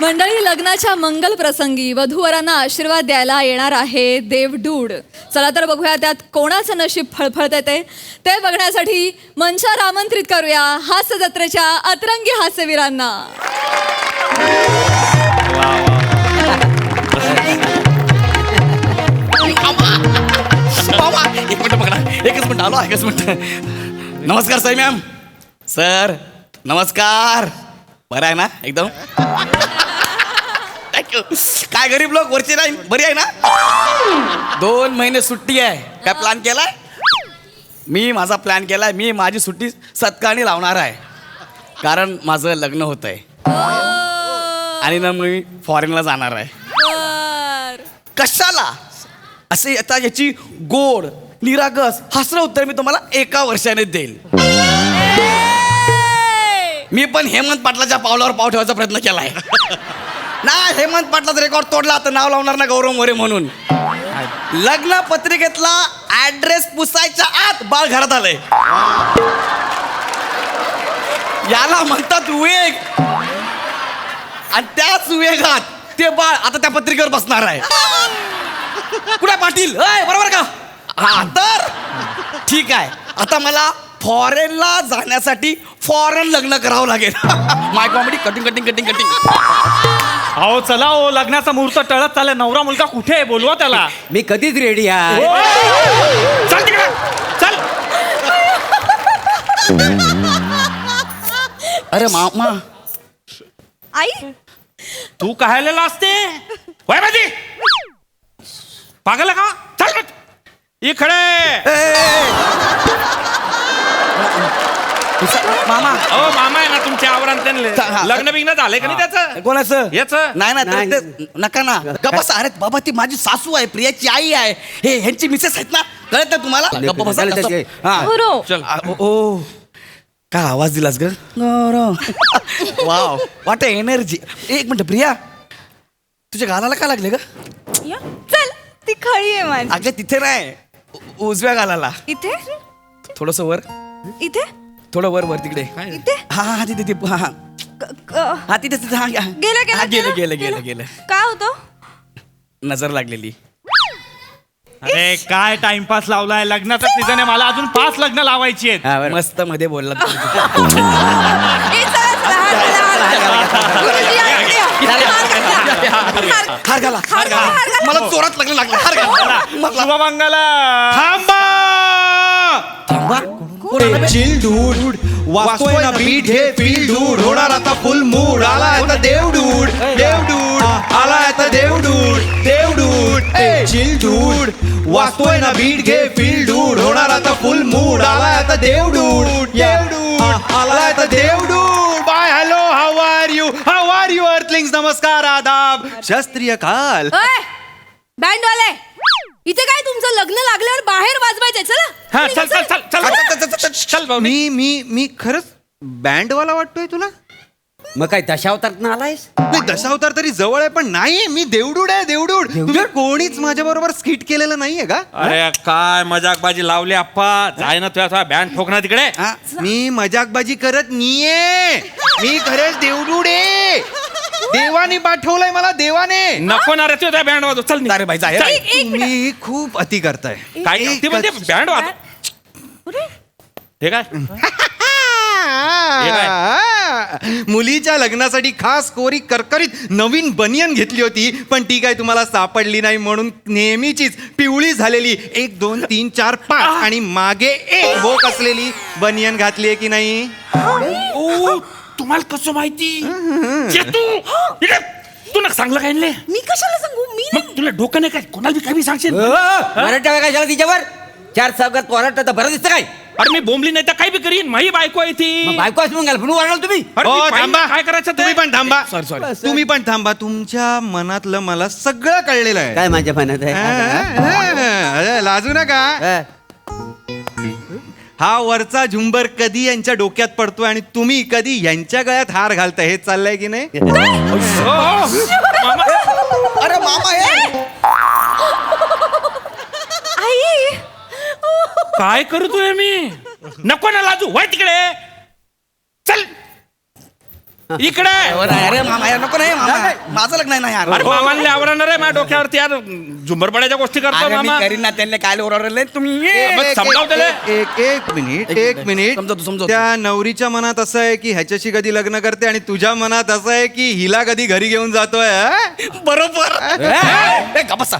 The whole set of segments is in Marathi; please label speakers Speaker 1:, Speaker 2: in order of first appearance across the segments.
Speaker 1: मंडळी लग्नाच्या मंगल प्रसंगी वधूवरांना आशीर्वाद द्यायला येणार आहे देवडूड चला तर बघूया त्यात कोणाचं नशीब फळफळत येते. ते बघण्यासाठी मंचावर आमंत्रित करूया हास्य जत्रेच्या अतरंगी हास्यवीरांना.
Speaker 2: एक मिनिट बघा एकच मिनिट आलो एकच मिनिट. नमस्कार साई मॅम. सर नमस्कार. बरं आहे ना एकदम? काय गरीब लोक वरचे नाही बरी आहे ना? दोन महिने सुट्टी आहे. काय प्लॅन केलाय? मी माझा प्लॅन केलाय मी माझी सुट्टी सत्काळी लावणार आहे. कारण माझं लग्न होत आहे आणि ना मी फॉरेनला जाणार आहे. कशाला? असे आता याची गोड निरागस हसरं उत्तर मी तुम्हाला एका वर्षाने देईल. मी पण हेमंत पाटलाच्या पावलावर पाव ठेवायचा प्रयत्न केला नाही ना हेमंत पाटलाचा रेकॉर्ड तोडला. तर नाव लावणार ना गौरव मोरे म्हणून. लग्न पत्रिकेतला ऍड्रेस पुसायच्या आत बाळ घरात आलंय. याला म्हणतात वेग आणि त्याच वेगात ते बाळ आता त्या पत्रिकेवर बसणार आहे. कुठे पाटील? अय बरोबर का? हा तर? ठीक आहे. आता मला फॉरेनला जाण्यासाठी फॉरेन लग्न करावं लागेल. My comedy cutting cutting cutting cutting
Speaker 3: अहो चला हो लग्नाचा मुहूर्त टळत चाललाय. नवरा मुलगा कुठे आहे? बोलवा त्याला.
Speaker 4: मी कधीच रेडी आहे.
Speaker 3: चल तिकडे. चल.
Speaker 2: अरे मामा.
Speaker 1: आई?
Speaker 3: तू कहायला असते? वय माझी पागल का? चल इकडे.
Speaker 2: मामा.
Speaker 3: अहो मामा आहे ना तुमच्या आवरण
Speaker 2: हा.
Speaker 3: त्यांनी लग्न बिग्न झालंय का नाही त्याचं?
Speaker 2: कोणाचं?
Speaker 3: याचं?
Speaker 2: नाही ना
Speaker 4: नाही.
Speaker 2: ते- ते- नका ना. गप्पा बसा. अरे बाबा ती माझी सासू आहे प्रियाची आई आहे. हे ह्यांची मिसेस आहेत ना? कळत ना तुम्हाला गप्पा बसा
Speaker 4: चालेल, चालेल.
Speaker 2: हा.
Speaker 1: गुरु.
Speaker 3: चल.
Speaker 2: आ, ओ ओ. काय आवाज दिलास ग? वाव. वाट एनर्जी एक मिनिट प्रिया. तुझ्या गालाला काय लागले ग?
Speaker 1: चल ती खळी आहे माझी.
Speaker 2: अगं तिथे नाही. उ- उजव्या गालाला.
Speaker 1: इथे?
Speaker 2: थोडस वर.
Speaker 1: इथे?
Speaker 2: थोडं वर वर तिकडे
Speaker 1: इथे
Speaker 2: हा हा तिथे ते हा हा.
Speaker 1: क- क-
Speaker 2: हा तिथे तिथे हा हा.
Speaker 1: गेलं गेलं
Speaker 2: हा, गेलं गेलं गेलं गेलं
Speaker 1: काय होतं
Speaker 2: नजर लागलेली
Speaker 3: अरे काय टाइमपास लावलाय लग्नाचा सीझन आहे मला अजून पाच लग्न लावायची आहेत
Speaker 4: हा, बरं.
Speaker 2: मस्त मध्ये बोलला
Speaker 1: ए, चला, चला, हार घाला, हार घाला. गुरुजी, या, या. हार घाला.
Speaker 2: हार घाला
Speaker 1: हार घाला, हार घाला.
Speaker 2: मला जोरात लग्न लागलं हार घाला मला-
Speaker 3: शुभमंगला थांबा
Speaker 2: थांबा.
Speaker 5: चिल डूड वाचतोय ना बीट घे फील डूड होणार आता फुल मूड. आला आता देव डूड देव डूड आला आता Dev dude Dev dude chill dude वाचतोय ना बीट घे फील डूड होणार आता फुल मूड. आला आता देव डूड देव डूड आला आता Dev dude bye hello how are you? How are you earthlings? नमस्कार आदाब. शास्त्रीय काल.
Speaker 1: ओय, बँडवाले. इथे काय तुमचं लग्न लागल्यावर बाहेर वाजवायचंय? चला.
Speaker 3: हा चल चल चल चल चल चल भाऊ
Speaker 5: मी मी मी खरंच बँडवाला वाटतोय तुला?
Speaker 4: मग काय दशावतारात आलायस?
Speaker 5: नाही दशावतार तरी जवळ आहे पण नाही मी देवडूड आहे देवडूड. तुम्ही कोणीच माझ्या बरोबर स्किट केलेलं नाहीये का?
Speaker 3: अरे काय मजाकबाजी लावली आप्पा? जाय ना तुझ्या बँड ठोकणार तिकडे.
Speaker 2: हा.
Speaker 5: मी मजाकबाजी करत नाहीये. मी खरंच देवडूड आहे. देवाने पाठवलंय मला देवाने.
Speaker 3: नको ना रे तुझ्या बँड वाजव. चल.
Speaker 2: अरे भाई जाय
Speaker 3: चल.
Speaker 1: एक एक मिनिट.
Speaker 5: तुम्ही खूप अति करताय.
Speaker 3: काय ती म्हणजे बँड वाजव.
Speaker 1: अरे,
Speaker 3: हे काय?
Speaker 5: मुलीच्या लग्नासाठी खास कोरी करकरीत नवीन बनियन घेतली होती पण ती काय तुम्हाला सापडली नाही म्हणून नेहमीचीच पिवळी झालेली. एक दोन तीन चार पाच आणि मागे एक भोक असलेली बनियन घातली आहे की नाही?
Speaker 3: ओ तुम्हाला कसं माहिती? तू! इकडे. तू ना सांगलं काय नाही
Speaker 1: मी कशाला सांगू? मी
Speaker 3: मग तुला डोकं नाही काय? कोणाला बी काय बी सांगशील?
Speaker 4: मराठा काय झालं तिच्यावर. चार चौकात पोराट तर बरं दिसतं काय?
Speaker 3: अरे मी बोंबली नाही तर काय बी करीन? माही बायको आहे
Speaker 4: मग
Speaker 3: ती
Speaker 4: बायको असं मग पण वाढाल तुम्ही?
Speaker 3: अरे मी पाहिलं
Speaker 5: थांबा.
Speaker 3: काय करायचं ते?
Speaker 5: तुम्ही पण थांबा.
Speaker 2: सॉरी सॉरी
Speaker 5: तुम्ही पण थांबा. तुमच्या मनातलं मला सगळं कळलेलं आहे.
Speaker 4: काय माझ्या मनात आहे?
Speaker 5: अरे, लाजू नका.
Speaker 4: हा.
Speaker 5: हा वरचा झुंबर कधी यांच्या डोक्यात पडतोय आणि तुम्ही कधी यांच्या गळ्यात हार घालताय हे चाललंय की नाही?
Speaker 3: हो, मामा,
Speaker 2: अरे मामा हे!
Speaker 1: आई!
Speaker 3: काय करतोय मी? नको ना लाजू. वय तिकडे. चल. इकडे!
Speaker 2: अरे मामा यार नको नाही मामा. माझं लग्न आहे ना यार.
Speaker 3: अरे मामाला आवडणार आहे माझ्या डोक्यावरती यार झुंबरपड्याच्या गोष्टी करतो
Speaker 2: अरे मी
Speaker 3: मामा.
Speaker 2: करीन ना त्यांनी काय ओरडले तुम्ही.
Speaker 3: मग
Speaker 5: एक-
Speaker 3: समजाव त्याला.
Speaker 5: एक- मिनिट
Speaker 2: एक मिनिट.
Speaker 5: मिनिट.
Speaker 2: समजावतो, समजावतो.
Speaker 5: त्या नवरीच्या मनात असं आहे की ह्याच्याशी कधी लग्न करते आणि तुझ्या मनात असं आहे की हिला कधी घरी घेऊन जातोय हा?
Speaker 2: बरोबर. ए,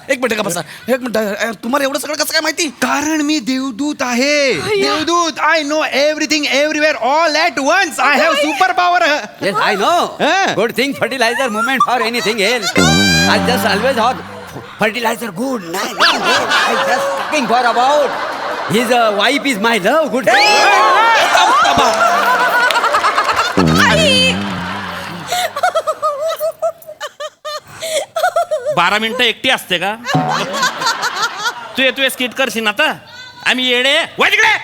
Speaker 2: एक मिनिट बसा. एक मिनिट अ, तुम्हाला एवढं सगळं कसं काय माहिती?
Speaker 5: कारण मी देवदूत आहे. देवदूत I know everything everywhere all at once I have super power
Speaker 4: Yes, I know.
Speaker 5: Eh?
Speaker 4: Good thing fertilizer movement for anything else. I just always thought fertilizer good. Nice, nice, good. I just talking for about his uh, wife is my love. Good.
Speaker 3: बारा मिनिटं एकटी असते का तू येतोय स्किट करशील आता आम्ही येडे वळ तिकडे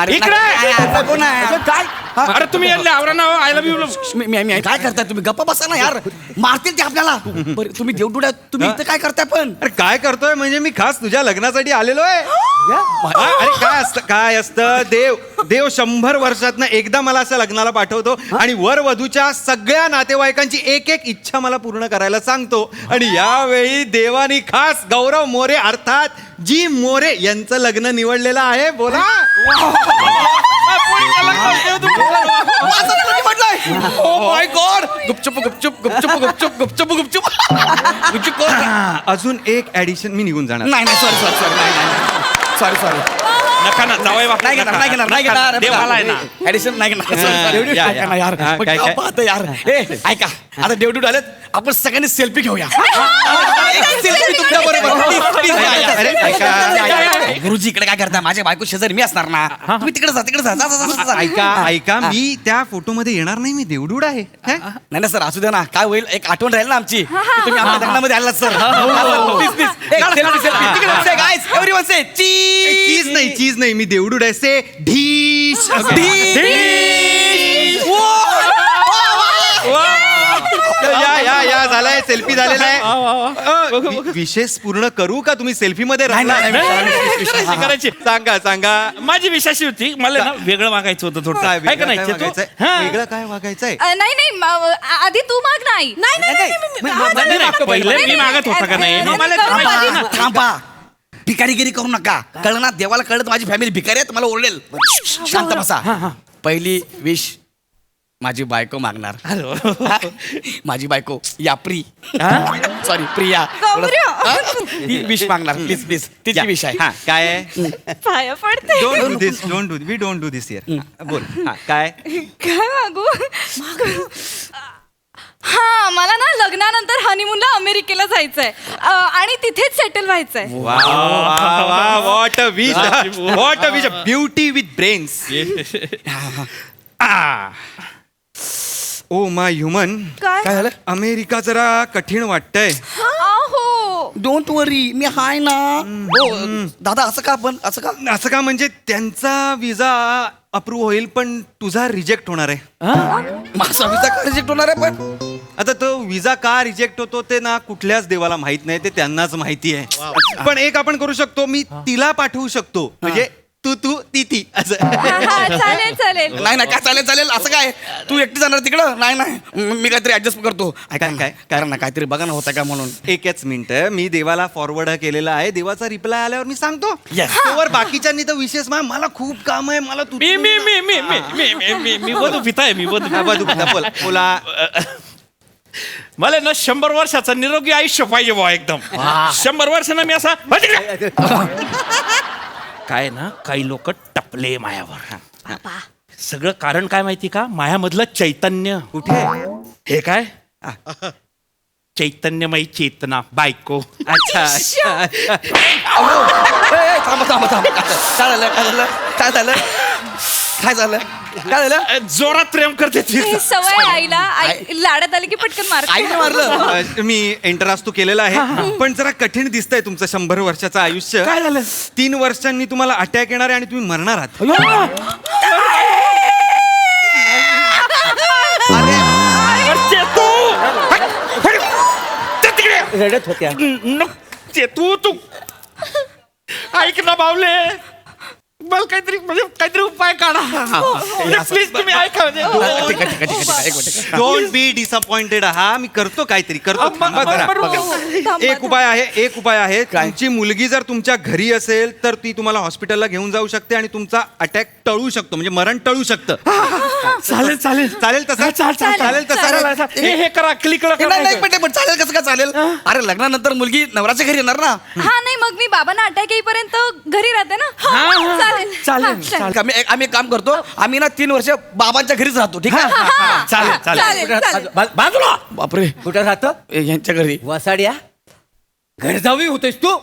Speaker 2: अरे
Speaker 3: इकडे!
Speaker 2: नाही, नाही, नको ना यार.
Speaker 4: काय
Speaker 3: अरे तुम्ही यातले आवरा ना आय लव्ह यू
Speaker 2: मी- मी- मी- काय करताय तुम्ही? गप्पा बसा ना यार. मारतील ते आपल्याला. बरं, तुम्ही देवडुड्या तुम्ही इथं काय करताय पण?
Speaker 5: अरे काय करतोय? म्हणजे मी खास तुझ्या लग्नासाठी आलेलो आहे. हा, अरे काय असतं काय असतं? देव देव शंभर वर्षातनं एकदा मला असं लग्नाला पाठवतो आणि वर वधूच्या सगळ्या नातेवाईकांची एक एक इच्छा मला पूर्ण करायला सांगतो. आणि यावेळी देवानी खास गौरव मोरे अर्थात जी मोरे यांचं लग्न निवडलेलं आहे. बोला.
Speaker 2: म्हटलंय ओ माय गॉड गुपचुप गुपचुप गुपचुप गुपचुप गुपचुप गुपचुप गुपचुप कोण
Speaker 5: अजून एक ऍडिशन मी निघून जाणार
Speaker 2: नाही नाही सॉरी सॉरी सॉरी नाही सॉरी सॉरी
Speaker 3: नका ना जावई बापू
Speaker 2: नाही घेणार नाही घेणार नाही घेणार
Speaker 3: देवाला आहे ना
Speaker 2: ऍडिशन नाही घेणार. Sorry,
Speaker 5: हा,
Speaker 2: sorry.
Speaker 5: या, या.
Speaker 2: ऐका ना यार.
Speaker 5: हा,
Speaker 2: मग
Speaker 5: काय, काय?
Speaker 2: गप्पा आता यार. ए ऐका. आता देवडूड आलेत. आपण सगळ्यांनी सेल्फी घेऊया. सेल्फी तुमच्या बरोबर.
Speaker 5: ऐका.
Speaker 2: गुरुजी इकडे काय करता माझ्या बायको शेजारी मी असणार ना. तुम्ही तिकडे जा तिकडे जा जा, जा, जा, जा.
Speaker 5: ऐका ऐका. मी त्या फोटो मध्ये येणार नाही. मी देवडूड आहे. हा?
Speaker 2: नाही ना सर असू द्या ना. काय होईल? एक आठवण राहील ना आमची. की तुम्ही आमच्या लग्नामध्ये आलात sir. Please please everyone say
Speaker 5: cheese. नाही चीज नाही. मी देवडूड आहे. से ढीश. या या या झालाय सेल्फी झालेला आहे अ, वि- विशेष पूर्ण करू का तुम्ही सेल्फी मध्ये
Speaker 3: करायची
Speaker 5: सांगा सांगा
Speaker 3: माझी विषयाची होती मला ना वेगळं मागायचं होतं थोडं
Speaker 5: काय
Speaker 3: आहे का
Speaker 5: वेगळं
Speaker 3: नाही
Speaker 5: काय
Speaker 3: चेतू?
Speaker 5: वागायचंय?
Speaker 3: हा.
Speaker 5: वेगळं काय वागायचंय
Speaker 6: अ, नाही नाही म- आधी तू माग नाही नाही नाही, नाही, नाही, मी- हा,
Speaker 3: नाही, नाही,
Speaker 6: नाही,
Speaker 3: पहिले
Speaker 6: नाही,
Speaker 3: मी
Speaker 6: नाही,
Speaker 3: मागत होता का नाही? मग मला थांबा.
Speaker 6: नाही,
Speaker 2: थांबा थांबा भिकारीगिरी करू नका कळलं ना देवाला कळत माझी फॅमिली भिकारी आहे तुम्हाला ओरडेल शांत बसा पहिली विश माझी बायको मागणार? माझी बायको या प्री. सॉरी प्रिया? ती विश मागणार. प्लीज प्लीज तिची विश आहे.
Speaker 5: हा काय आहे?
Speaker 6: पाया पडते.
Speaker 5: Don't do this don't do we don't do this here बोल. हा काय?
Speaker 6: काय मागू? हा मला ना लग्नानंतर हनीमूनला अमेरिकेला जायचंय. अ, आणि तिथेच सेटल व्हायचंय.
Speaker 5: वा वा what a wish what a wish beauty with brains oh my human.
Speaker 6: काय?
Speaker 2: काय झालं?
Speaker 5: अमेरिका जरा कठीण वाटतंय.
Speaker 6: आहो.
Speaker 2: डोंट वरी मी हाय ना. हो दादा असं का आपण असं का?
Speaker 5: असं का म्हणजे त्यांचा विजा अप्रूव्ह होईल पण तुझा रिजेक्ट होणार आहे.
Speaker 2: माझा विजा का रिजेक्ट होणार आहे पण?
Speaker 5: आता तो विजा का रिजेक्ट होतो ते ना कुठल्याच देवाला माहीत नाही ते त्यांनाच माहिती आहे. पण एक आपण करू शकतो मी तिला पाठवू शकतो. म्हणजे तू तू ती ती असं.
Speaker 6: हा, हा, चालेल चालेल.
Speaker 2: नाही नाही काय चालेल चालेल असं काय? तू एकटी जाणार तिकडं? नाही नाही. म- मी काहीतरी ऍडजस्ट करतो. ऐका ना,
Speaker 5: काय?
Speaker 2: कारण ना काहीतरी बघा ना होतं का म्हणून?
Speaker 5: एकच मिनिट मी देवाला फॉरवर्ड केलेला आहे. देवाचा रिप्लाय आल्यावर मी सांगतो.
Speaker 2: Yes.
Speaker 5: तोवर बाकीच्यांनी तर विशेष मा- मला खूप काम आहे मला तू
Speaker 3: मी मी मी मी मी मी मी मी मी वधू पिता आहे मी वधू.
Speaker 5: हा, बघू, बोला बोला.
Speaker 3: मला ना शंभर वर्षाचं निरोगी आयुष्य पाहिजे बुवा एकदम. शंभर वर्षानं मी असा. काय ना काही लोक टपले मायावर. सगळं कारण काय माहिती का? मायामधलं चैतन्य.
Speaker 5: कुठे?
Speaker 3: हे काय? चैतन्यमयी चेतना बायको.
Speaker 5: अच्छा अच्छा.
Speaker 2: ए, ए, थांबा थांबा थांबा. काय झालं काय झालं? काय झालं? काय झालं? काय झालं?
Speaker 3: अ, जोरात प्रेम करते ती.
Speaker 6: हे सवय आहे आईला. आई लाडात आली की पटकन मार.
Speaker 2: आईने मारलं.
Speaker 5: अ, मी एंटरास तू केलेला आहे. पण जरा कठीण दिसतंय तुमचं शंभर वर्षाचं आयुष्य.
Speaker 3: काय झालं?
Speaker 5: तीन वर्षांनी तुम्हाला अटॅक येणार आहे आणि तुम्ही मरणार आहात.
Speaker 3: अरे, चेतू! हट, हट. ते तिकडे.
Speaker 4: रडत होत्या.
Speaker 3: न- चेतू तू. ऐक ना बावले. मला काहीतरी म्हणजे काहीतरी उपाय काढा. प्लीज तुम्ही ऐका म्हणजे.
Speaker 2: ठीक आहे, ठीक आहे, ठीक आहे, ठीक आहे, एक मिनिट.
Speaker 5: डोंट बी डिसअपॉइंटेड हा मी करतो काहीतरी करतो. थांबा जरा.
Speaker 6: थांबा,
Speaker 5: एक उपाय आहे एक उपाय आहे. तुमची मुलगी जर तुमच्या घरी असेल तर ती तुम्हाला हॉस्पिटलला घेऊन जाऊ शकते आणि तुमचा अटॅक टळू शकतो म्हणजे मरण टळू शकतं.
Speaker 3: चालेल चालेल.
Speaker 5: चालेल तसं?
Speaker 3: चालेल
Speaker 5: चालेल.
Speaker 3: चालेल
Speaker 5: तसं?
Speaker 3: चालेल हे हे करा क्लिक
Speaker 2: नाही, नाही, एक मिनिट, पण चालेल कसं काय चालेल? अरे लग्नानंतर मुलगी नवराच्या घरी येणार ना?
Speaker 6: हा नाही मग मी बाबांना अटॅक येईपर्यंत घरी राहते ना? चालेल
Speaker 3: चालेल,
Speaker 6: चालेल.
Speaker 2: आम्ही एक- आम्ही एक काम करतो आम्ही ना तीन वर्ष बाबांच्या घरीच राहतो ठीक आहे?
Speaker 3: चालेल चालेल.
Speaker 1: चालेल चालेल.
Speaker 4: बा- बाजूला.
Speaker 2: बापरे.
Speaker 4: कुठं राहतो?
Speaker 2: ए, यांच्या घरी.
Speaker 4: वसाड्या. घर जावी होतेस तू?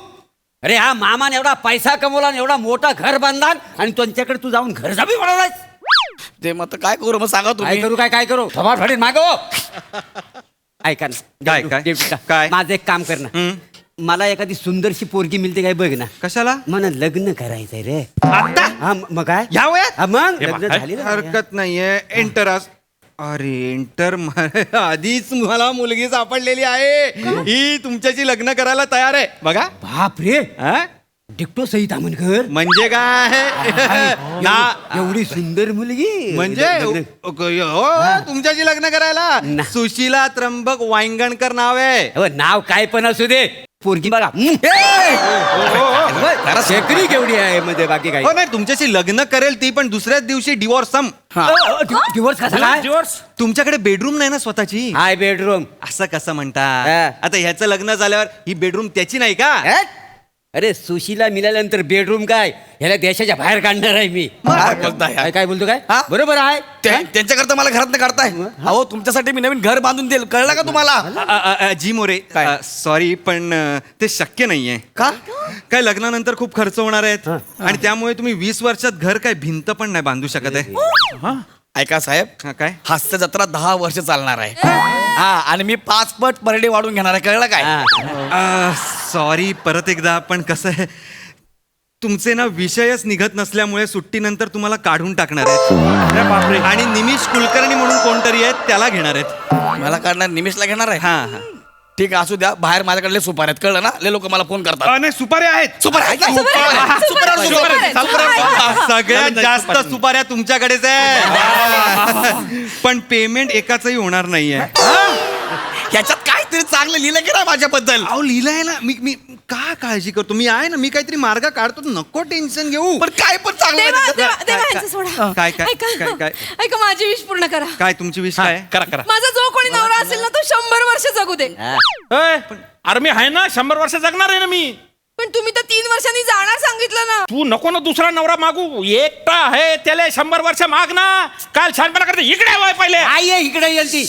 Speaker 4: अरे हा मामाने एवढा पैसा कमवला आणि एवढा मोठा घर बांधला आणि त्यांच्याकडे तू जाऊन घर जावी म्हणालास
Speaker 2: ते मग आता काय करू? मग सांगा
Speaker 4: काय
Speaker 2: तुम्ही
Speaker 4: करू काय काय करू? थोडा फाडीन मागो ऐका ना.
Speaker 5: काय, काय?
Speaker 4: माझं एक काम कर ना. मला एखादी सुंदरशी पोरगी मिळते काय बघ ना.
Speaker 5: कशाला?
Speaker 4: मला लग्न करायचंय रे.
Speaker 5: आता?
Speaker 4: हा म- मग काय?
Speaker 5: या वयात?
Speaker 4: हा, मग. लग्न झाली ना.
Speaker 5: हरकत नाहीये. एंटर अरे एंटर आधीच मला मुलगी सापडलेली आहे. ही तुमच्याशी लग्न करायला तयार आहे. बघा.
Speaker 4: बाप रे.
Speaker 5: हा?
Speaker 4: डिक्टो सहित आमनकर
Speaker 5: म्हणजे काय? ना
Speaker 4: एवढी सुंदर मुलगी.
Speaker 5: म्हणजे
Speaker 4: लग्न-
Speaker 5: हो तुमच्याशी लग्न करायला.
Speaker 4: ना.
Speaker 5: सुशीला त्र्यंबक वांगणकर नाव आहे.
Speaker 4: अहो, नाव काय पण असू दे. पोरगी बघा. हम्म.
Speaker 2: जरा
Speaker 4: शेकडी केवढी आहे म्हणजे बाकी काय
Speaker 5: हो नाही तुमच्याशी लग्न करेल ती पण दुसऱ्याच दिवशी डिवोर्स सम.
Speaker 4: दिवस कसा काय
Speaker 3: Divorce?
Speaker 5: तुमच्याकडे बेडरूम नाही ना स्वतःची?
Speaker 4: हाय बेडरूम
Speaker 5: असं कसं म्हणता?
Speaker 4: हा.
Speaker 5: आता ह्याचं लग्न झाल्यावर ही बेडरूम त्याची नाही का?
Speaker 4: अरे सुशीला मिळाल्यानंतर बेडरूम काय? ह्याला देशाच्या बाहेर काढणार आहे मी.
Speaker 2: काय बोलताय?
Speaker 4: काय काय बोलतो
Speaker 2: हा?
Speaker 4: काय बरोबर आहे.
Speaker 2: त्या- त्यांच्याकरता मला घरात काढताय. अहो तुमच्यासाठी मी नवीन घर बांधून देईल. कळलं का तुम्हाला?
Speaker 5: अ, अ, अ, जी मोरे सॉरी पण अ, ते शक्य नाहीये.
Speaker 2: का?
Speaker 5: काय लग्नानंतर खूप खर्च होणार आहेत आणि त्यामुळे तुम्ही वीस वर्षात घर काय भिंत पण नाही बांधू शकत आहे.
Speaker 2: ऐका साहेब
Speaker 5: हा, काय?
Speaker 2: हास्य जत्रा दहा वर्ष चालणार आहे. हा. आणि मी पाच पट पर डे वाढून घेणार आहे. कळलं काय?
Speaker 4: हा.
Speaker 5: सॉरी परत एकदा पण कसं आहे तुमचे ना विषयच निघत नसल्यामुळे सुट्टीनंतर तुम्हाला काढून टाकणार आहेत. आणि निमिष कुलकर्णी म्हणून कोणतरी आहेत त्याला घेणार आहेत.
Speaker 2: मला काढणार निमिषला घेणार आहे?
Speaker 5: हा हा.
Speaker 2: ठीक आहे असू द्या बाहेर माझ्याकडले सुपार आहेत कळलं ना? ले लोक मला फोन करतात.
Speaker 5: अ, नाही सुपारी आहेत.
Speaker 2: सुपार आहेत ना? सुपार आहेत. सुपार आहेत, सुपार आहेत. सुपार आहेत.
Speaker 5: सगळ्यात जास्त सुपाऱ्या तुमच्याकडेच आहे पण पेमेंट एकाचही होणार नाहीये.
Speaker 2: ह्याच्यात चांगलं लिहिलं की नाही माझ्याबद्दल?
Speaker 5: अहो लिहिलंय ना. मी मी का काळजी करतो? मी आहे ना मी काहीतरी मार्ग काढतो नको टेन्शन घेऊ.
Speaker 2: पण काय पण चांगलं
Speaker 1: देवा
Speaker 2: नाही
Speaker 1: देवा
Speaker 2: त्याच्यात.
Speaker 1: देवा
Speaker 5: काय-
Speaker 1: यांचं सोडा.
Speaker 5: काय- काय-
Speaker 1: ऐका
Speaker 5: काय- काय?
Speaker 1: ऐका माझी विश पूर्ण करा.
Speaker 5: काय तुमची विष काय?
Speaker 3: करा करा.
Speaker 1: माझा जो कोणी नवरा असेल ना तो शंभर वर्ष जगू दे.
Speaker 3: ए, अरे मी आहे ना शंभर वर्ष जगणार आहे ना मी.
Speaker 1: पण तुम्ही तर तीन वर्षांनी जाणार सांगितलं ना.
Speaker 3: तू नको ना दुसरा नवरा मागू. एकटा आहे त्याला शंभर वर्ष माग ना. काल छानपणा करते. इकडे वय पहिले.
Speaker 4: आई आहे इकडे येईल ती.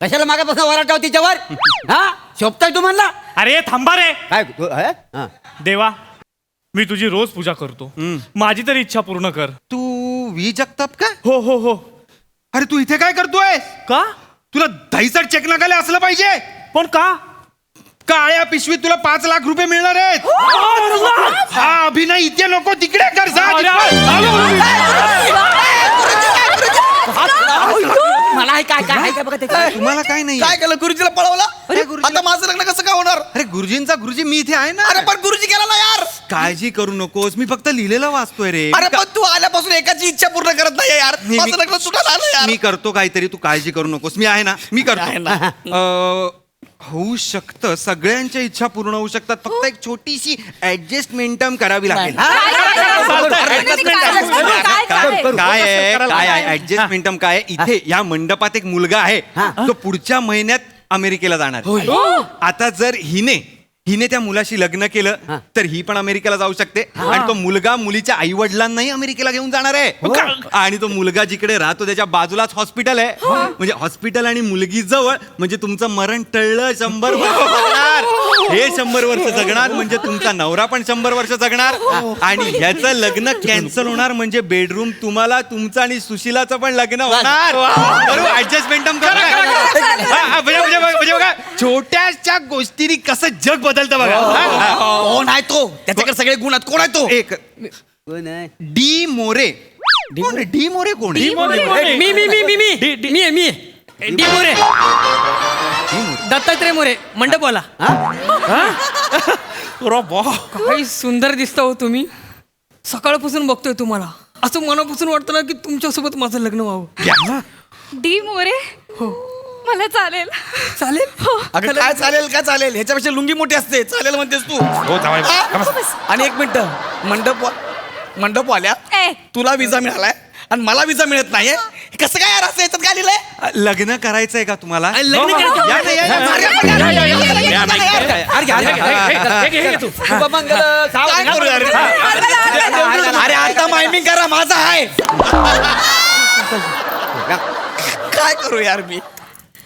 Speaker 4: कशाला मागापासून वराटाव तिच्यावर हा शोभताय तू म्हणला
Speaker 7: अरे थांबा रे
Speaker 4: काय हे? हा.
Speaker 7: देवा मी तुझी रोज पूजा करतो माझी तरी इच्छा पूर्ण कर
Speaker 5: तू वी जगताप का
Speaker 7: हो हो हो
Speaker 5: अरे तू इथे काय करतोय
Speaker 7: का
Speaker 5: तुला दहीसर चेक नकाले असलं पाहिजे
Speaker 7: पण का
Speaker 5: काळ्या पिशवीत तुला पाच लाख रुपये मिळणार आहेत हा अभिनय इथे नको तिकडे कर जा
Speaker 4: मला आहे काय काय आहे काय बघा त्याच्यात?
Speaker 5: तुम्हाला काय नाही
Speaker 2: काय केलं? गुरुजीला पळवलं?
Speaker 5: काय गुरुजीला?
Speaker 2: आता माझं लग्न कसं काय होणार?
Speaker 5: अरे गुरुजींचा गुरुजी मी इथे आहे ना.
Speaker 2: अरे पण गुरुजी गेला ना यार.
Speaker 5: काळजी करू नकोस मी फक्त लिहिलेलं वाचतोय रे.
Speaker 2: अरे पण तू आल्यापासून एकाची इच्छा पूर्ण करत नाही यार.
Speaker 5: मी-
Speaker 2: माझं लग्न आलं यार.
Speaker 5: मी करतो काहीतरी तू काळजी करू नकोस. मी आहे ना मी
Speaker 2: आहे ना.
Speaker 5: करतो अं, होऊ शकतं. सगळ्यांच्या इच्छा पूर्ण होऊ शकतात. फक्त एक छोटीशी ऍडजस्टमेंट करावी लागेल.
Speaker 6: काय. काय
Speaker 5: आहे? आहे. ऍडजस्टमेंट काय आहे? इथे या मंडपात एक मुलगा आहे. तो पुढच्या महिन्यात अमेरिकेला जाणार आहे. आता जर हिने हिने त्या मुलाशी लग्न केलं तर ही पण अमेरिकेला जाऊ शकते. आणि तो मुलगा मुलीच्या आई वडिलांनाही अमेरिकेला घेऊन जाणार आहे. आणि तो मुलगा जिकडे राहतो त्याच्या बाजूलाच हॉस्पिटल आहे. म्हणजे हॉस्पिटल आणि मुलगी जवळ म्हणजे तुमचं मरण टळलं शंभर हे शंभर वर्ष जगणार म्हणजे तुमचा नवरा पण शंभर वर्ष जगणार. आणि ह्याचं लग्न कॅन्सल होणार म्हणजे बेडरूम तुम्हाला तुमचं आणि सुशिलाचं पण लग्न होणार. बरोबर? ऍडजस्टमेंट छोट्याशा गोष्टींनी कसं जग बदलतं बघा. हा, हा.
Speaker 2: कोण आहे तो? त्याच्याकडे सगळे गुण आहेत. कोण आहे तो?
Speaker 5: एक? डी मोरे. कोण? डी मोरे कोण आहे?
Speaker 7: मी मी मी मी मी. मी आहे, मी आहे. डी मोरे. दत्तात्रय मोरे. मंडपवाला. काही सुंदर दिसता हो तुम्ही.
Speaker 8: सकाळपासून बघतोय तुम्हाला. असं मनापासून वाटतं ना की तुमच्यासोबत माझं लग्न व्हावं.
Speaker 6: डी मोरे?
Speaker 8: हो.
Speaker 6: मला चालेल.
Speaker 8: चालेल?
Speaker 6: हो.
Speaker 2: अगं काय चालेल काय चालेल? ह्याच्यापेक्षा लुंगी मोठी असते. चालेल म्हणतेस तू.
Speaker 3: हो जावाई
Speaker 2: हा? आणि एक मिनिट. मंडप मंडप आल्या
Speaker 6: ए.
Speaker 2: तुला विजा मिळालाय. आणि मला विजा मिळत नाहीये हे कसं काय यार असं याच्यात काय लिहिलंय
Speaker 5: लग्न करायचंय का तुम्हाला
Speaker 8: आणि लग्न करायचं
Speaker 2: या ना, या ना, अरे, अरे, अरे, अरे, अरे, अरे,
Speaker 3: या,
Speaker 2: अरे,
Speaker 3: या,
Speaker 2: अरे,
Speaker 4: अरे घ्या, अरे घ्या.
Speaker 3: हे घे, हे घे तू.
Speaker 4: शुभमंगल
Speaker 2: काय करू यार? अरे आता मायमिंग करा माझा आहे काय करू यार मी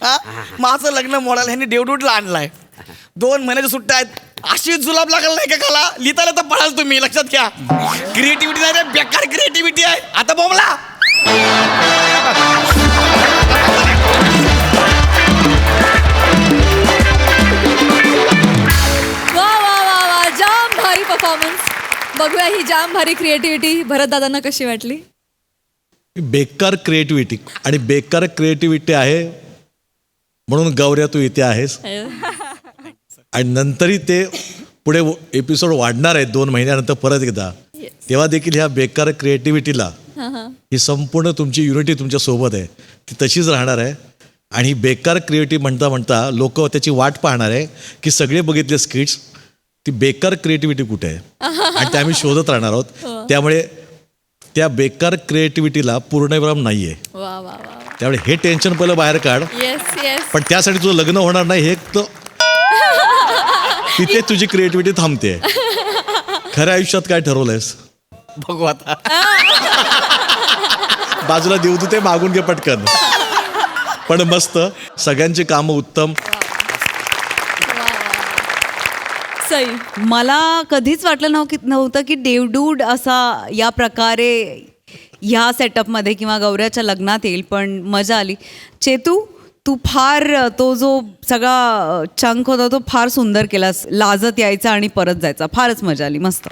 Speaker 2: हा? माझं लग्न मोडायला ह्यांनी डेवडूडला आणलाय दोन महिन्याच्या सुट्ट्या आहेत अशी जुलाब लागल नाही का खाला? लिहिताला तर पडाल तुम्ही लक्षात घ्या. क्रिएटिव्हिटी नाही रे बेकार क्रिएटिव्हिटी आहे. आता बोमला
Speaker 1: वा वा वा वा. जाम भारी परफॉर्मन्स बघूया ही जाम भारी क्रिएटिव्हिटी भरत दादांना कशी वाटली?
Speaker 9: बेकार क्रिएटिव्हिटी आणि बेकार क्रिएटिव्हिटी आहे म्हणून गौऱ्या तू इथे आहेस. आणि नंतरही ते पुढे एपिसोड वाढणार आहेत दोन महिन्यानंतर परत एकदा. तेव्हा देखील ह्या बेकार क्रिएटिव्हिटीला ही संपूर्ण तुमची युनिटी तुमच्यासोबत आहे. ती तशीच राहणार आहे. आणि ही बेकार क्रिएटिव्ह म्हणता म्हणता लोक त्याची वाट पाहणार आहे की सगळे बघितले स्किट्स ती बेकार क्रिएटिव्हिटी कुठे आहे? आणि ते आम्ही शोधत राहणार आहोत. त्यामुळे त्या बेकार क्रिएटिव्हिटीला पूर्णविराम नाही आहे
Speaker 1: वा वा वा.
Speaker 9: त्यामुळे हे टेन्शन पहिलं बाहेर काढ. पण त्यासाठी तुझं लग्न होणार नाही हे तर तिथे तुझी क्रिएटिव्हिटी थांबते. खऱ्या आयुष्यात काय ठरवलंयस?
Speaker 2: बघू आता.
Speaker 9: बाजूला देऊ तू ते मागून घे पटकन. पण मस्त सगळ्यांची कामं उत्तम.
Speaker 1: सई
Speaker 10: मला कधीच वाटलं नव्ह की नव्हतं की देवडूड असा या प्रकारे ह्या सेटअपमध्ये किंवा गौऱ्याच्या लग्नात येईल पण मजा आली. चेतू तू फार तो जो सगळा चंक होता तो फार सुंदर केलास. लाजत यायचा आणि परत जायचा. फारच मजा आली. मस्त.